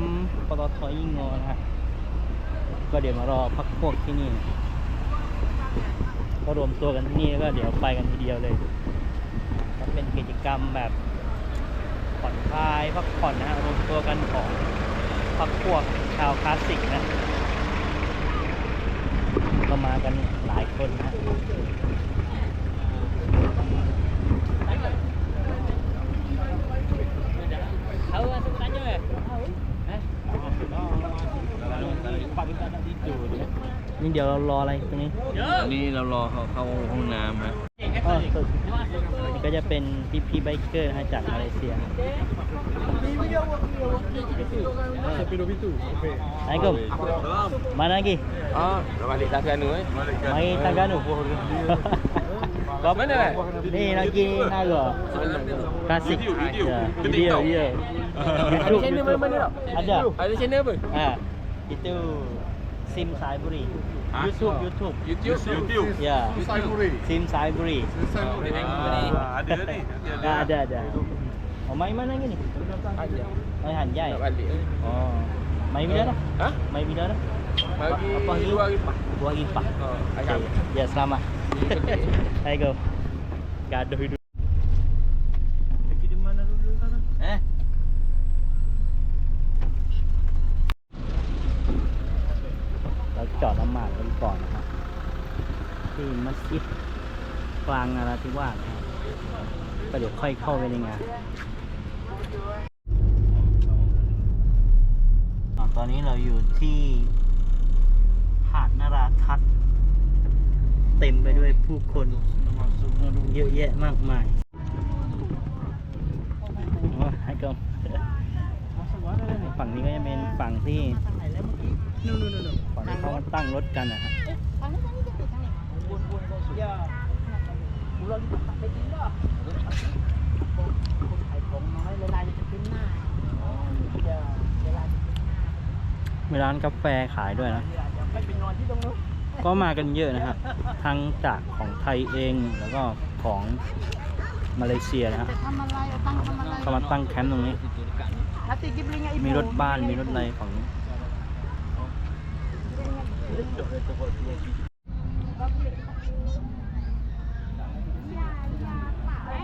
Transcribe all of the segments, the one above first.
ปั๊มปตทยิ่งงอนะฮะก็เดี๋ยวมารอพักพวกที่นี่ ก็รวมตัวกันที่นี่แล้วก็เดี๋ยวไปกันทีเดียวเลยก็เป็นกิจกรรมแบบผ่อนคลายพักผ่อนนะฮะรวมตัวกันของพักพวกชาวคลาสสิกนะก็มากันหลายคนนะเอา นี่เดี๋ยวเรารออะไรตรงนี้นี่เรารอเขาเข้าห้องน้ำนะอ๋อสุดนี่ก็จะเป็นพี่พี่ไบเกอร์นะฮะจากมาเลเซีย Assalamualaikum. Mana lagi? Oh, balik Taganu eh. Mai Taganu. Kau Mana, eh? Ni lagi Naga. Klasik. Video, video. Ya, Ke Video, Ada channel mana-mana tak? Ada. Ada channel apa? Ha. Itu Sim Saiburi. Ha? YouTube, YouTube. YouTube. YouTube. Ya. Saiburi. Sim Saiburi. Boleh tengok ni. ada ni. Dah ada ada. Oh, main mana lagi ni? Ada. Main Hanjai. Nak balik. Oh. Main bila dah? Ha? Main bila dah? Bagi Apa hari? dua hari lepas. Dua hari lepas. Oh, Okay. Ya, selamat. Ayo go. Gaduh hidup. กลางนาราธิวาสครับก็เดี๋ยวค่อยเข้าไปในงานตอนนี้เราอยู่ที่หาดนาราทัศน์เต็มไปด้วยผู้คนเยอะแยะมากมายโอ้ยให้กลมฝั่งนี้ก็จะเป็นฝั่งที่ฝั่งที่เขาตั้งรถกันนะฮะ มีร้านกาแฟขายด้วยนะ ก็มากันเยอะนะครับ ทั้งจากของไทยเองแล้วก็ของมาเลเซียนะฮะทำอะไรเอาตังค์ทำอะไรเขามาตั้งแคมป์ตรงนี้ มีรถบ้าน มีรถอะไรฝั่งนี้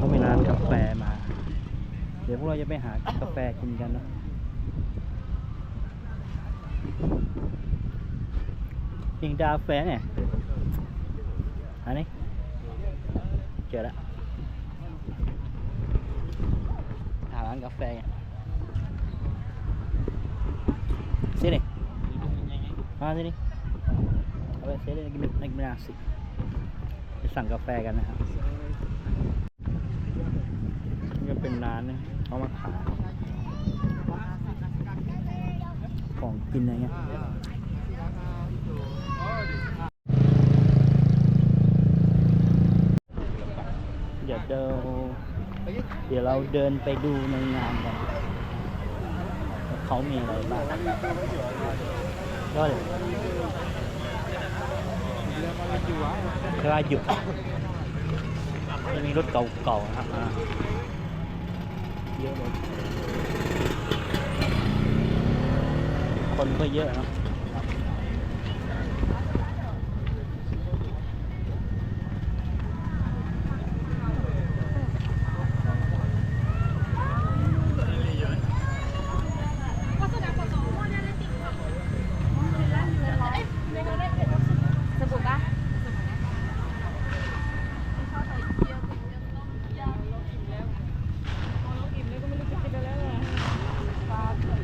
ก็มีร้านกาแฟมา เดี๋ยวพวกเราจะไปหากาแฟกินกันนะยิงดาแฟเนี่ยอันนี้เจอแล้วหาร้านกาแฟเนี่ยมาสินี่เอาไปเซน lagi lagi nasi จะสั่งกาแฟกันนะครับนี่ก็เป็นร้านนะ เขามาขายของกินอะไรเงี้ยเดี๋ยวเดินเดี๋ยวเราเดินไปดูในงานกันเขามีอะไรบ้างก็เลยเวลาหยุดจะมีรถเก่าๆนะครับ เยอะเลยคนก็เยอะนะ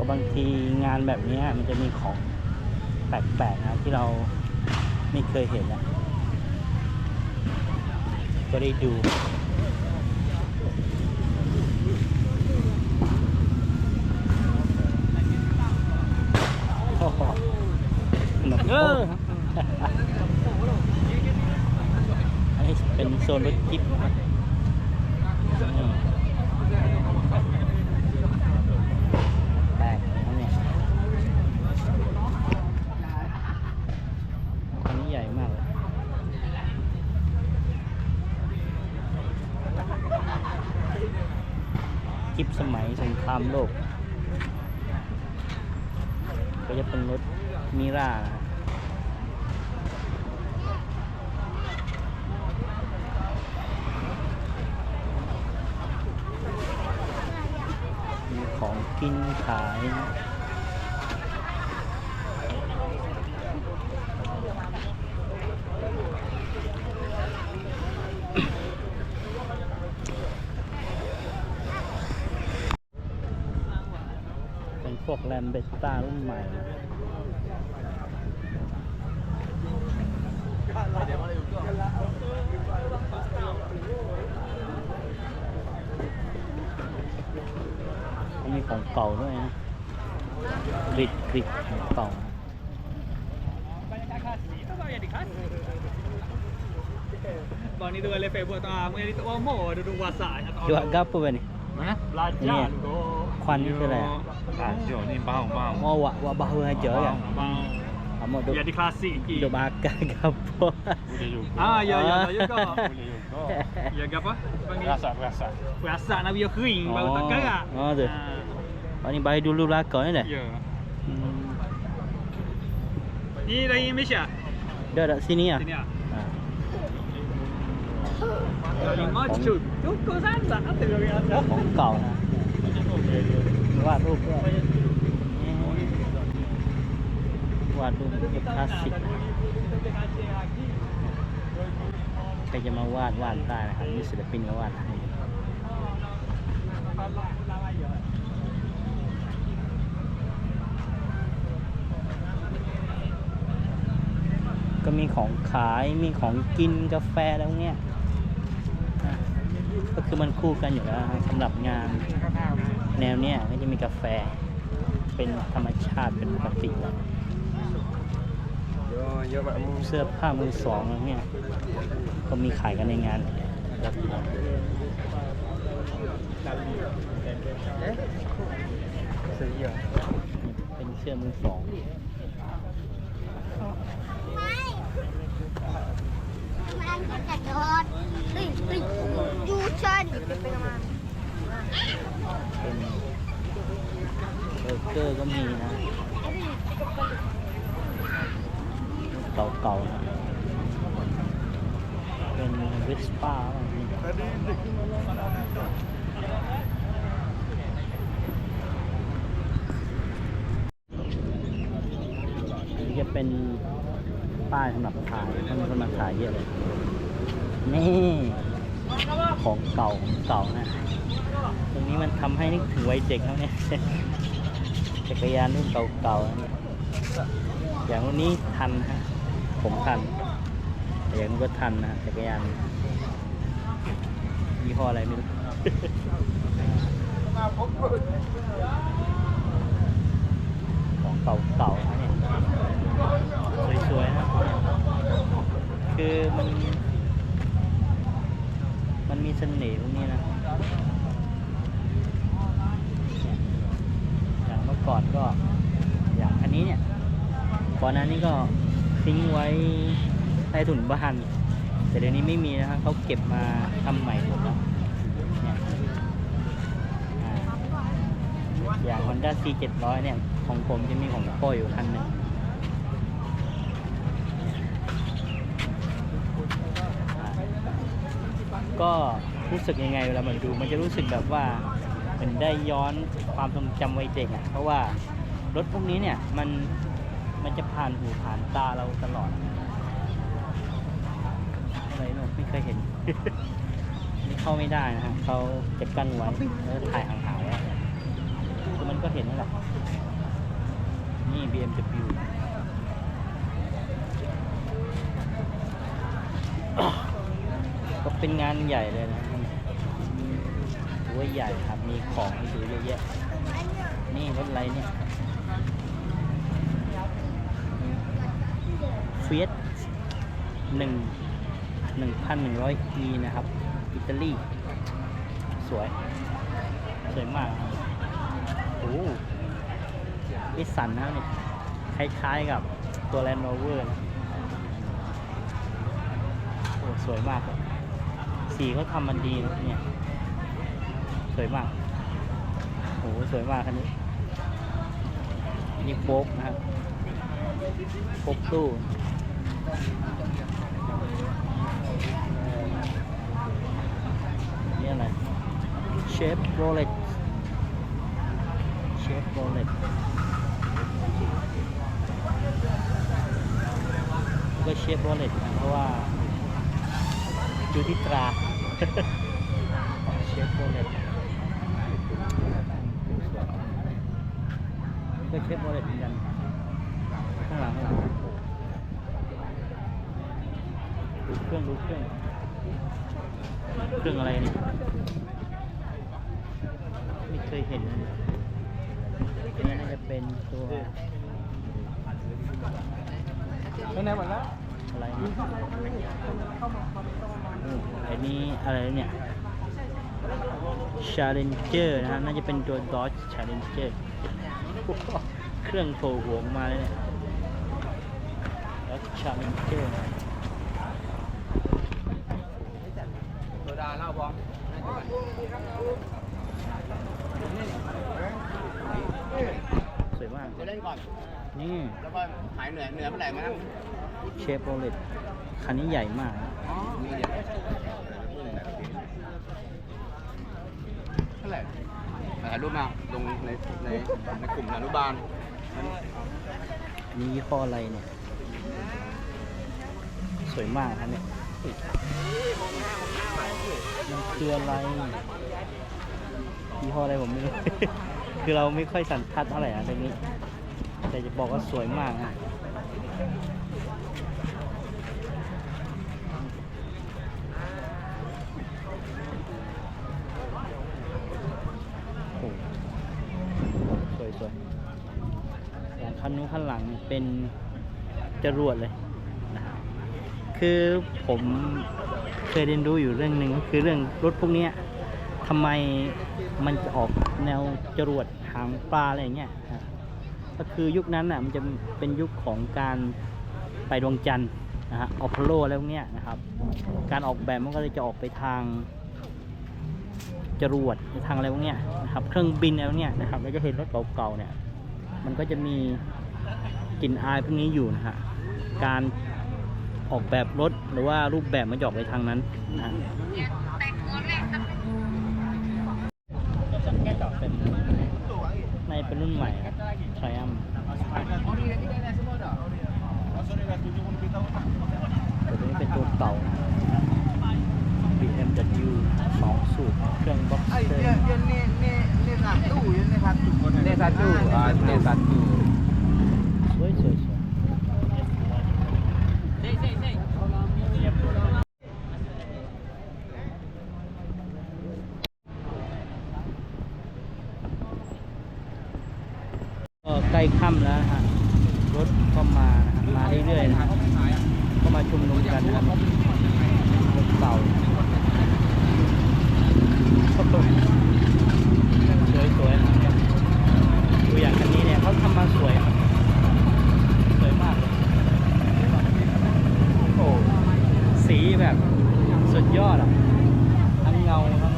ก็บางทีงานแบบนี้มันจะมีของแปลกๆนะที่เราไม่เคยเห็นนะก็ได้ดูโอ้โหขนมโอันนี้เป็นโซนรถจิ๊บนะนี่แปลกเลยนะเนี่ยคันนี้ใหญ่มากเลย จิ๊บสมัยสงครามโลก ก็จะเป็นรถมิรามีของกินขายนะเป็นพวกแลมเบสต้ารุ่นใหม่นะ มี ของเก่าด้วยนะกริดกริดของเก่านะ Bang itu oleh Facebook tu ah, mungkin itu omo duduk WhatsApp atau จุกาปูเป็น Mana? Belajar tu. ควันนี่คืออะไรอะ Belajar ni bang bang. มอวะวะบาฮูฮะเจอกัน Bang. เอาหมดดู Jadi klasik ดู lagi. บากากาปู Boleh juga. Ah, ya ya ya juga. Boleh juga. Ya ke apa? Panggil Rasa, rasa. Rasa nak biar kering baru tak kerak. Oh, tu. Ah, อันนี้ใบดูรูปลากก่อนนี่แหละ Ya. อืม Ni dari Malaysia. เดี๋ยวเดี๋ยวซีนี่อะ Sini ah. อ่า Dari Macu. Cukup sangat. Apa dia biasa? ของเก่านะวาดรูปด้วยวาดรูปแบบคลาสสิกนะใครจะมาวาดวาดได้นะครับนี่ศิลปินก็วาดให้ ก็มีของขายมีของกินกาแฟแล้วเนี้ยก็คือมันคู่กันอยู่แล้วสำหรับงานแนวเนี้ยก็จะมีกาแฟ เป็นธรรมชาติเป็นปกติเสื้อผ้ามือสองอะไรเนี่ยก็มีขายกันในงานครับเป็นเสื้อมือสอง มันจะโดนเฮ้ยเฮ้ยยูเชิญเป็นมาเป็นเบอร์เกอร์ก็มีนะเก่าๆนะเป็นวิสป้าอะไรนี่อันนี้จะเป็น ป้ายสำหรับถ่ายถ้ามีคนมาถ่ายเยอะเลย นี่ ของเก่าของเก่านะ ตรงนี้มันทำให้นึกถึงวัยเด็กแล้วเนี่ย จักรยานรุ่นเก่าๆนะอย่างวันนี้ทันนะฮะ ผมทัน อย่างนู้นก็ทันนะจักรยานยี่ห้ออะไรไม่รู้ของเก่าๆนะเนี่ยสวยๆ คือมัน มันมีเสน่ห์พวกนี้นะอย่างเมื่อก่อนก็อย่างอันนี้เนี่ยก่อนหน้านี้ก็ทิ้งไว้ใต้ถุนบ้านแต่เดี๋ยวนี้ไม่มีนะฮะเขาเก็บมาทำใหม่หมดแล้วเนี่ยอ่าอย่าง Honda C 700 เนี่ย ของผมจะมีของพ่ออยู่คันหนึ่งอ่า ก็รู้สึกยังไงเวลามันดู มันจะรู้สึกแบบว่าเหมือนได้ย้อนความทรงจำวัยเด็กอะเพราะว่ารถพวกนี้เนี่ยมันมันจะผ่านหูผ่านตาเราตลอดอะไรเนอะไม่เคยเห็น นี่เข้าไม่ได้นะฮะเขาจะกั้นไว้แล้วถ่ายห่างๆไว้คือมันก็เห็นนั่นแหละนี่ BMW เป็นงานใหญ่เลยนะถือว่าใหญ่ครับ มีของให้ดูเยอะแยะ นี่รถอะไรเนี่ยเฟียสหนึ่งหนึ่งพันหนึ่งร้อยมีนะครับ อิตาลี สวย สวยมาก โอ้วิสันนะเนี่ย คล้ายๆกับตัว Land Rover นะโอ้ สวยมากเลย สีเขาทำมันดีนะเนี่ย สวยมากโอ้โหสวยมากคันนี้ นี่โป๊กนะครับโป๊กตู้เอ่อนี่อะไรเชฟโรเล็ตเชฟโรเล็ตก็เชฟโรเล็ตนะเพราะว่า ดูที่ตราเชฟโรเลตก็เชฟโรเลตเหมือนกันข้างหลังเนี่ยดูเครื่องดูเครื่องเครื่องอะไรเนี่ยไม่เคยเห็นเลยอันนี้น่าจะเป็นตัวไปไหนหมดแล้วอะไรนะอืมอั นนี้อะไรเนี่ย Challenger นะฮะน่าจะเป็นตัว Dodge Challenger เครื่องโผล่หัวออกมาเลยเนี่ย Dodge Challenger โซดาเหล้าบองสวยมาก จะเล่นก่อน นี่แล้วก็หายเหนื่อยเหนื่อยเมื่อไหร่มานั่งเชฟโรเลตคันนี้ใหญ่มากมีเดี๋ยวเท่า ไหร่ถ่ายรูปมาลงในในในกลุ่มอนุบาลมันนี่ยี่ห้ออะไรเนี่ย สวยมากครับเนี่ยมันคืออะไรยี่ห้ออะไรผมไม่รู้ คือเราไม่ค่อยสันทัดเท่าไหร่นะตรงนี้ แต่จะบอกว่าสวยมากนะโอ้สวยสวยอย่างคันนู้นคันหลัง เป็นจรวดเลยนะครับคือผมเคยเรียนรู้อยู่เรื่องหนึ่งก็คือเรื่องรถพวกนี้ทำไมมันจะออกแนวจรวดหางปลาอะไรอย่างเงี้ยก็คือยุคนั้นน่ะมันจะเป็นยุคของการไปดวงจันทร์นะฮะอพอลโลอะไรพวกเนี้ยนะครับ การออกแบบมันก็เลยจะออกไปทางจรวดทางอะไรพวกเนี้ยนะครับ เครื่องบินอะไรพวกเนี้ยนะครับ แล้วจะเห็นรถเก่าๆเนี่ย มันก็จะมี กลิ่นอายพวกนี้อยู่นะฮะการออกแบบรถหรือว่ารูปแบบมันจะออกไปทางนั้นนะฮะเป็นในเป็นรุ่นใหม่ครับ Triumph ตัวนี้เป็นตัวเก่า BMW 2 สูบเครื่องบ็อกเซอร์ เนซาจูอ่าเนซาจู สวยสวยสวยก็ ใกล้ค่ำแล้วนะฮะรถก็มานะฮะมาเรื่อยๆนะฮะก็มาชุมนุมกันนะครับรถเก่าสวยสวยๆนะครับดูอย่างคันนี้เนี่ยเขาทำมาสวยครับสวยมากเลยโอ้สีแบบสุดยอดอะทั้งเงาทั้ง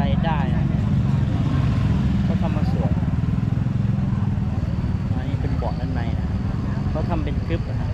อะไรได้เขาทำมาสวยอันนี้เป็นเบาะด้านในนะเขาทำเป็นคลิปนะ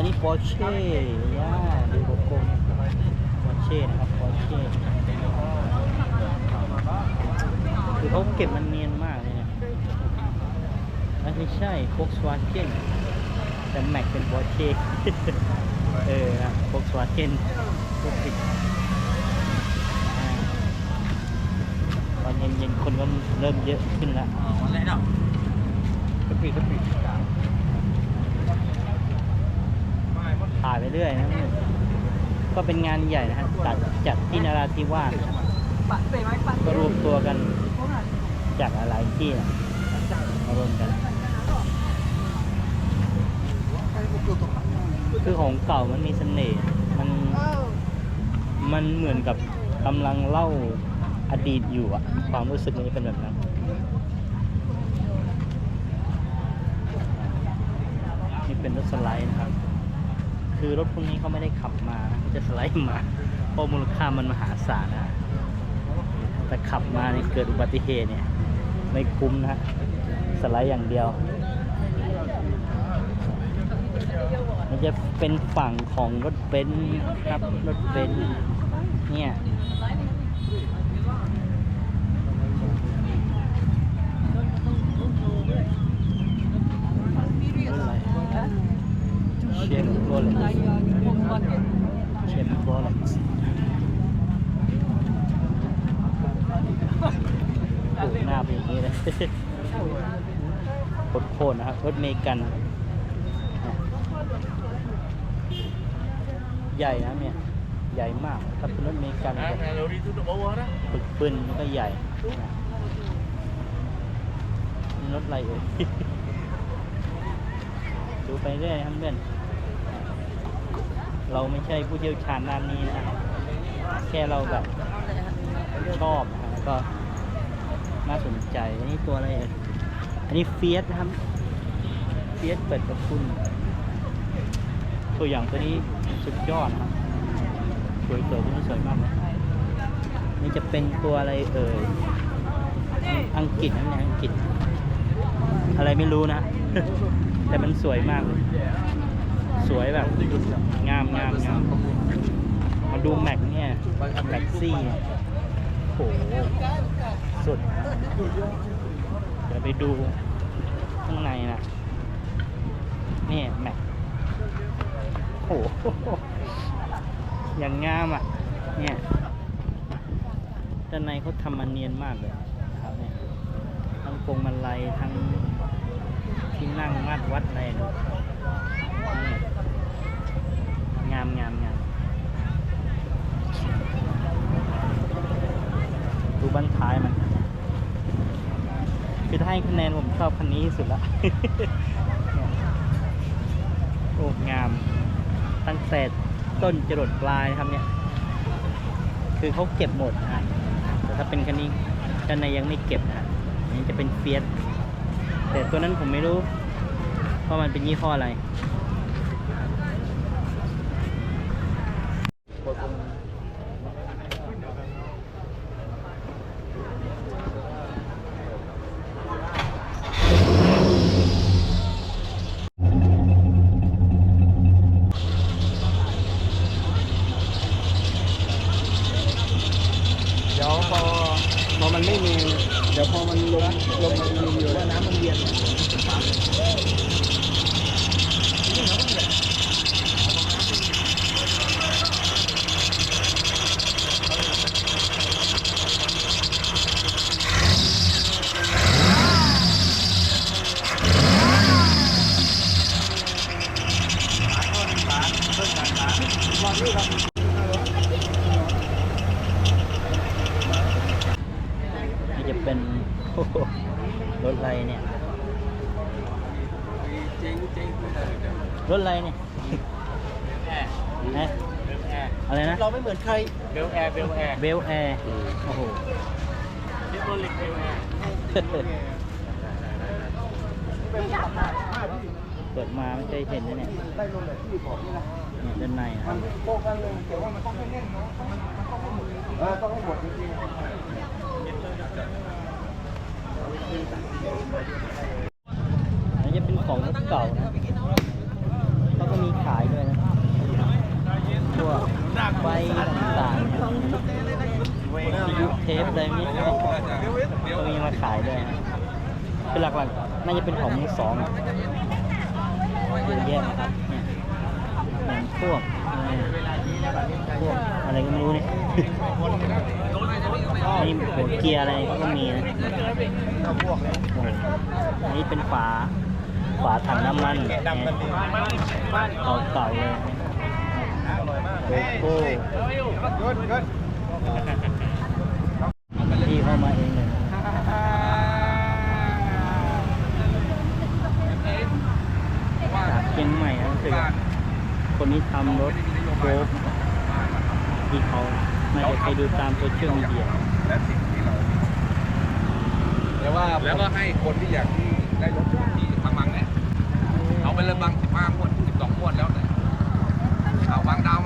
อันนี้ปอร์เช่ย่าดูโลโก้ปอร์เช่นะครับปอร์เช่คือเขาเก็บมันเนียนมากเลยเนี่ยอันไม่ใช่โฟกสวาเกนแต่แม็กเป็นปอร์เช่เออนะโฟกสวาเกนพวกติดอ่าตอนเย็นๆคนก็เริ่มเยอะขึ้นแล้ววันแรกเนาะกระปิกระปิ ถ่ายไปเรื่อยนะก็เป็นงานใหญ่นะฮะจัดจัดที่นราธิวาสก็รวมตัวกันจากหลายที่นะมารวมกัน คือของเก่ามันมีเสน่ห์มันมันเหมือนกับกำลังเล่าอดีตอยู่อะความรู้สึกมันจะเป็นแบบนั้นนี่เป็นรถสไลด์นะครับ คือรถพวกนี้เขาไม่ได้ขับมาเขาจะสไลด์มาเพราะมูลค่ามันมหาศาลนะแต่ขับมานี่เกิดอุบัติเหตุเนี่ย ไม่คุ้มนะฮะสไลด์อย่างเดียว มันจะเป็นฝั่งของรถเบนซ์ครับรถเบนซ์เนี่ยอะไรเชฟโรเลตเชฟโรเลตโอ้หน้าเป็นอย่างนี้เลย โคต รๆนะครับรถเมกัน ใหญ่นะเนี่ย ใหญ่มากถ้าเป็นรถเมกันก็ lori tu duduk bawah dah ปึกปืนมันก็ใหญ่นะนี่รถอะไรเอ่ยดูไปเรื่อยครับเพื่อนเราไม่ใช่ผู้เชี่ยวชาญด้านนี้นะแค่เราแบบชอบนะฮะแล้วก็น่าสนใจอันนี้ตัวอะไรเอ่ยอันนี้เฟียสนะครับ เฟียสเปิดประทุนตัวอย่างตัวนี้สุดยอดนะครับสวยๆตัวนี้สวยมากเลยนี่จะเป็นตัวอะไรเอ่ยอังกฤษนะเนี่ยอังกฤษ อะไรไม่รู้นะ แต่มันสวยมากเลยสวยแบบงามงามงามมาดูแม็กเนี่ยแม็กซี่โหสุด เดี๋ยวไปดูข้างในนะ นี่แม็กโอ้โหอย่างงามอะ เนี่ยด้านในเขาทำมันเนียนมากเลยนะครับเนี่ย ทั้งพวงมาลัยทั้งที่นั่งมาดวัดอะไรดูงามงามงามดูบั้นท้ายมัน คือถ้าให้คะแนนผมชอบคันนี้ที่สุดละ อ้งาม ตั้งแต่ต้นจรดปลายนะครับเนี่ย คือเขาเก็บหมดนะแต่ถ้าเป็นคันนี้ด้านในยังไม่เก็บนะฮะอันนี้จะเป็นเฟียสแต่ตัวนั้นผมไม่รู้ว่ามันเป็นยี่ห้ออะไร เดี๋ยวพอพอมันไม่มี เดี๋ยวพอมันลงลงมันมีอยู่แล้วน้ำมันเย็น นี่จะเป็น โอ้โห รถอะไรเนี่ยจริงจริงรถอะไรเนี่ยแอร์ฮะเบลแอร์อะไรนะ เราไม่เหมือนใคร เบลแอร์ เบลแอร์ เบลแอร์ โอ้โหต้นเล็กเองเปิดมาไม่เคยเห็นเลยเนี่ยได้ลงแบบที่บอกนี่นะเนี่ยด้านในนะครับโป๊กกันเลยแต่ว่ามันต้องให้แน่นนะมันมันต้องให้หมดเออต้องให้หมดจริงๆ อันนี้จะเป็นของเก่านะเขาก็มีขายด้วยนะพวกใบต่างๆวิทยุเทปอะไรนี้ก็มีมาขายด้วยนะคือหลักๆน่าจะเป็นของมือสองเยอะแยะนะครับพวกพวกอะไรก็ไม่รู้เนี่ย นี่หัวเกียร์อะไรก็มีนะพวกนี้โอ้โหอันนี้เป็นฝา ฝาถังน้ำมันดำกันดีเก่าๆเลยอร่อยมากโลโก้เกินเกินที่เข้ามาเองเลยจากเชียงใหม่นะรู้สึกว่าคนนี้ทำรถโบ๊ทที่เขา น่าจะเคยดูตามโซเชียลมีเดียและสิ่งที่เราแต่ว่าแล้วก็ให้คนที่อยากที่ได้รถที่มังๆเนี่ยเอาไปเลยบางสิบห้างวดสิบสองงวดแล้วเนี่ยเอาวางดาว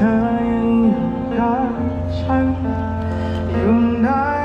ธอยังอยู่กับฉันอยู่ได้